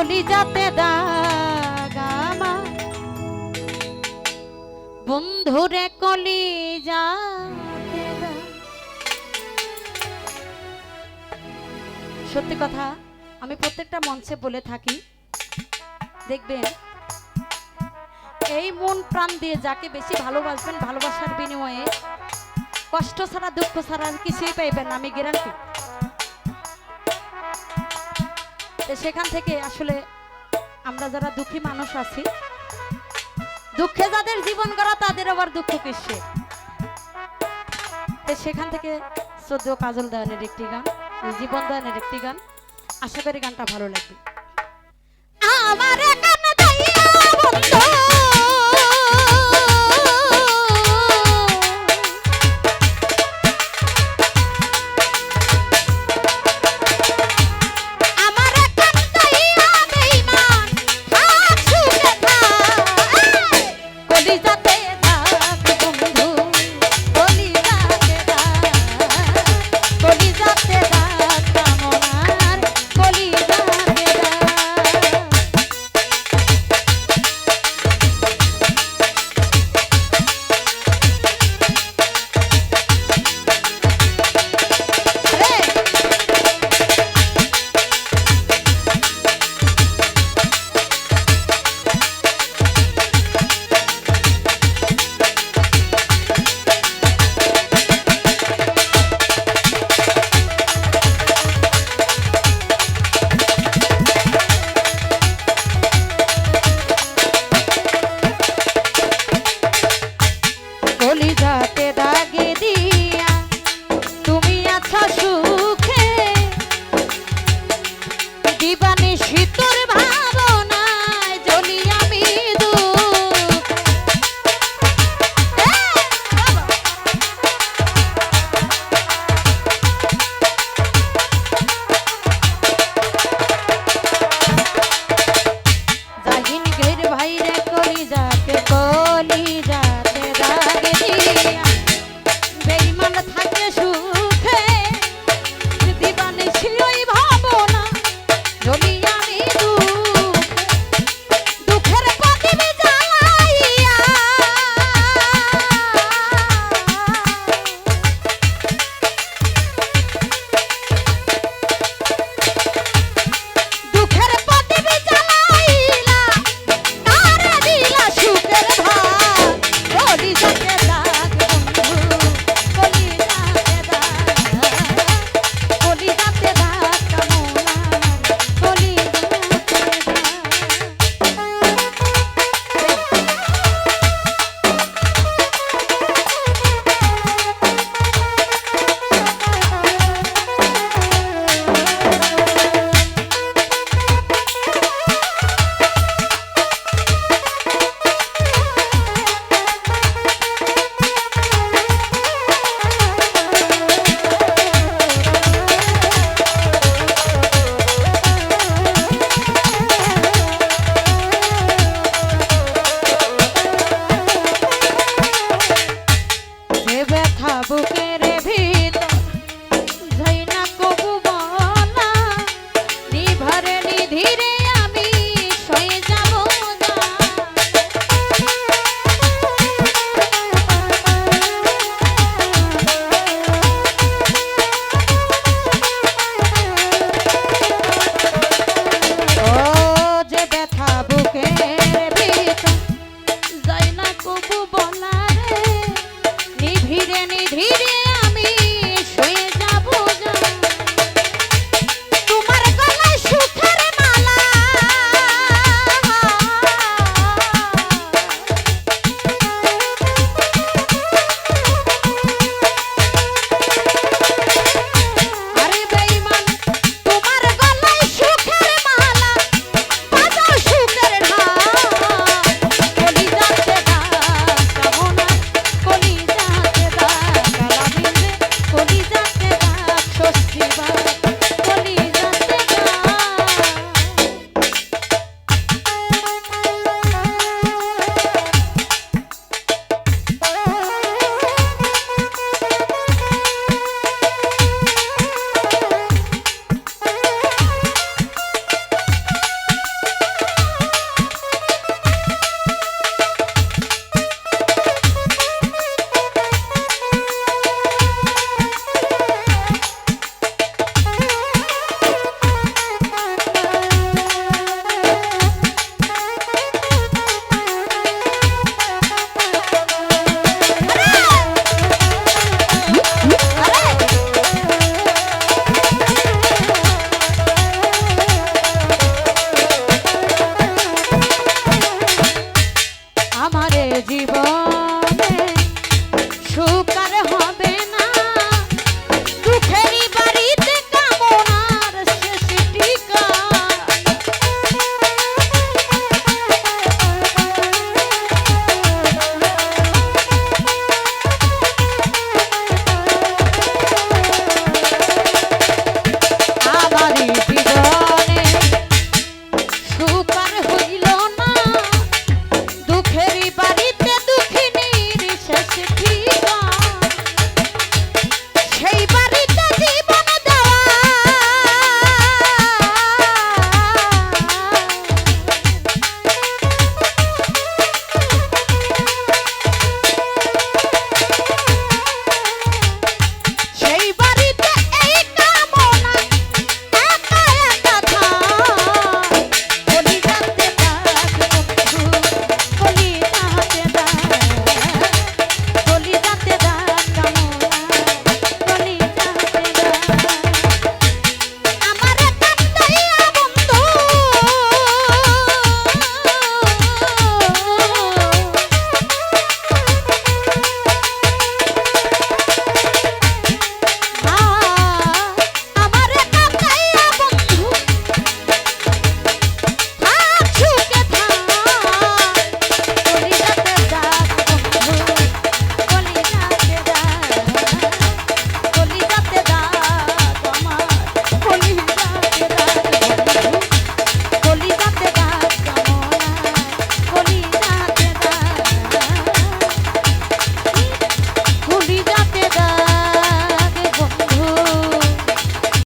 কলি যাতে দাগামা বন্ধুরে কলি যাতে সত্যি কথা, আমি প্রত্যেকটা মঞ্চে বলে থাকি, দেখবেন, এই মন প্রাণ দিয়ে যাকে বেশি ভালোবাসবেন, ভালোবাসার বিনিময়ে কষ্ট ছাড়া, দুঃখ ছাড়া কিছুই পাইবেন আমি গ্যারান্টি সেখান থেকে আসলে আমরা যারা দুঃখী মানুষ আছি, দুঃখে যাদের জীবন করা তাদের আবার দুঃখ কিসে? সেখান থেকে শ্রদ্ধ কাজল দেওয়ানের একটি গান জীবন দেওয়ানের একটি গান, আশা করি গানটা ভালো লাগবে। আমার কান্না দাইয়া বন্ধু।